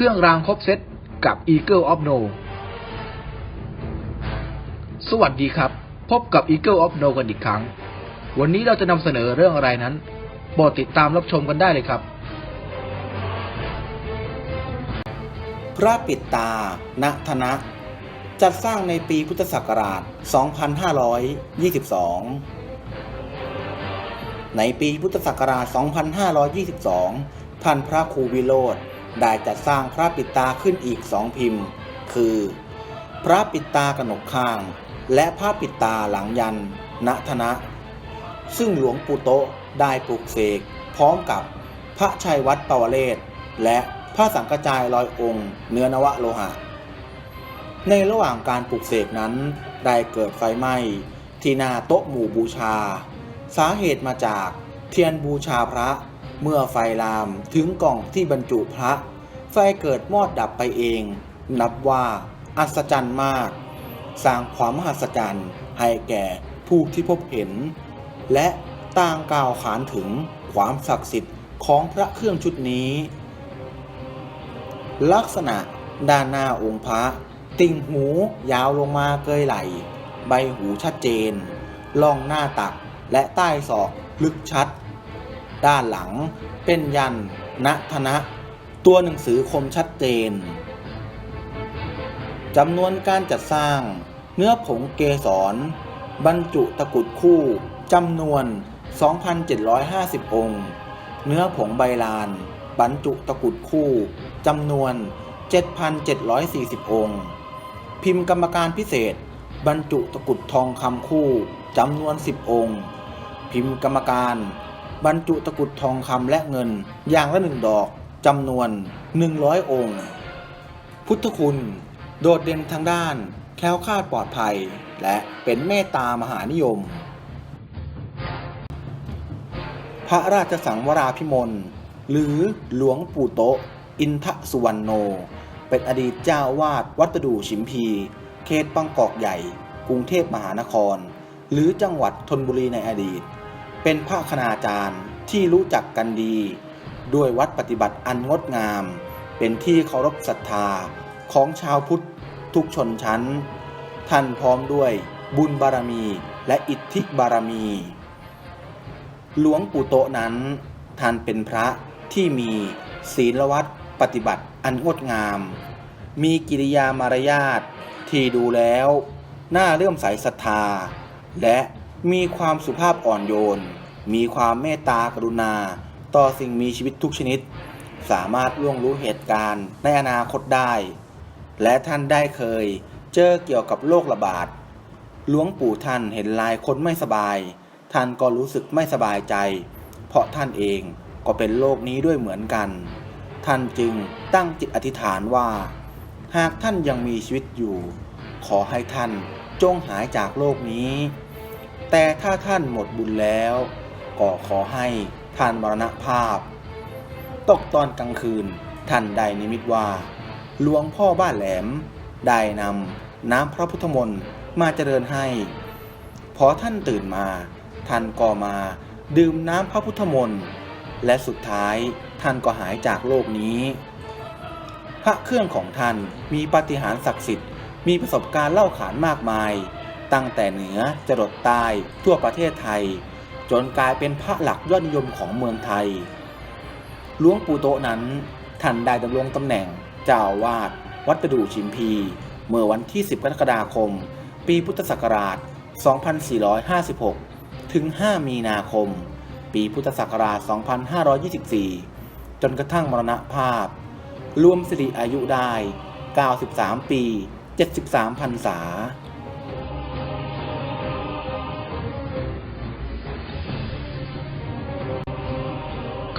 เครื่องรางครบเซตกับ Eagle of No สวัสดีครับ พบกับ Eagle of No กันอีกครั้ง วันนี้เราจะนำเสนอเรื่องอะไรนั้นโปรดติดตามรับชมกันได้เลยครับ พระปิดตา ณธนะ จัดสร้างในปีพุทธศักราช 2522 ในปีพุทธศักราช 2522 ท่านพระครูวิโรธ ได้จัดสร้างพระปิตาขึ้นอีกสองพิมพ์ คือ พระปิตากนกข้าง และพระปิตาหลังยันณธนะ ซึ่งหลวงปู่โตได้ปลุกเสกพร้อมกับพระชัยวัดปวเรศ และพระสังกจายลอยองค์ เนื้อนวโลหะ ในระหว่างการปลุกเสกนั้น ได้เกิดไฟไหม้ที่หน้าโต๊ะหมู่บูชา สาเหตุมาจากเทียนบูชาพระ เมื่อไฟลามถึงกล่องที่บรรจุพระ ไฟเกิดมอดดับไปเอง นับว่า อัศจรรย์มาก สร้างความมหัศจรรย์ให้แก่ผู้ที่พบเห็น และต่างกล่าวขานถึงความศักดิ์สิทธิ์ของพระเครื่องชุดนี้ ลักษณะด้านหน้าองค์พระ ติ่งหูยาวลงมาเกยไหล ใบหูชัดเจนล่องหน้าตักและใต้ศอกลึกชัด ด้านหลัง เป็นยันณธนะ ตัวหนังสือคมชัดเจนจำนวนการจัดสร้าง เนื้อผงเกสร บรรจุตะกุดคู่จำนวน 2,750 องค์ เนื้อผงใบลาน บรรจุตะกุดคู่จำนวน 7,740 องค์ พิมพ์กรรมการพิเศษ บรรจุตะกุดทองคำคู่จำนวน 10 องค์ พิมพ์กรรมการ บรรจุตะกุดทองคำและเงิน อย่างละหนึ่งดอกจำนวน 100 องค์ พุทธคุณ โดดเด่นทางด้าน แคล้วคลาดปลอดภัย และเป็นเมตตามหานิยม พระราชสังวราพิมล หรือหลวงปู่โตอินทสุวรรณโน เป็นอดีตเจ้าวาดวัดประดู่ฉิมพี เขตบางกอกใหญ่ กรุงเทพมหานคร หรือจังหวัดธนบุรีในอดีต เป็นพระคณาจารย์ที่รู้จักกันดี ด้วยวัดปฏิบัติอันงดงาม เป็นที่เคารพศรัทธาของชาวพุทธทุกชนชั้น ท่านพร้อมด้วยบุญบารมีและอิทธิบารมี หลวงปู่โตนั้น ท่านเป็นพระที่มีศีลวัดปฏิบัติอันงดงาม มีกิริยามารยาทที่ดูแล้ว น่าเลื่อมใสศรัทธา และ มีความสุภาพอ่อนโยน มีความเมตตากรุณา ต่อสิ่งมีชีวิตทุกชนิด สามารถล่วงรู้เหตุการณ์ในอนาคตได้ และท่านได้เคยเจอเกี่ยวกับโรคระบาดหลวงปู่ท่านเห็นลายคนไม่สบาย ท่านก็รู้สึกไม่สบายใจ เพราะท่านเองก็เป็นโรคนี้ด้วยเหมือนกัน ท่านจึงตั้งจิตอธิษฐานว่า หากท่านยังมีชีวิตอยู่ ขอให้ท่านจงหายจากโรคนี้ แต่ถ้าท่านหมดบุญแล้ว ก็ขอให้ท่านมรณภาพ ตกตอนกลางคืนท่านได้นิมิตว่า หลวงพ่อบ้านแหลม ได้นำน้ำพระพุทธมนต์มาเจริญให้ พอท่านตื่นมา ท่านก็มาดื่มน้ำพระพุทธมนต์และสุดท้ายท่านก็หายจากโลกนี้ พระเครื่องของท่านมีปาฏิหาริย์ศักดิ์สิทธิ์มีประสบการณ์เล่าขานมากมาย ตั้งแต่เหนือจรดใต้ทั่วประเทศไทย จนกลายเป็นพระหลักยอดนิยมของเมืองไทย หลวงปู่โตนั้นท่านได้ดำรงตำแหน่งเจ้าอาวาดวัดประดู่ชิมพี เมื่อวันที่ 10 กรกฎาคม ปีพุทธศักราช 2456 ถึง 5 มีนาคม ปีพุทธศักราช 2524 จนกระทั่งมรณภาพ รวมสิริอายุได้ 93 ปี 73พรรษา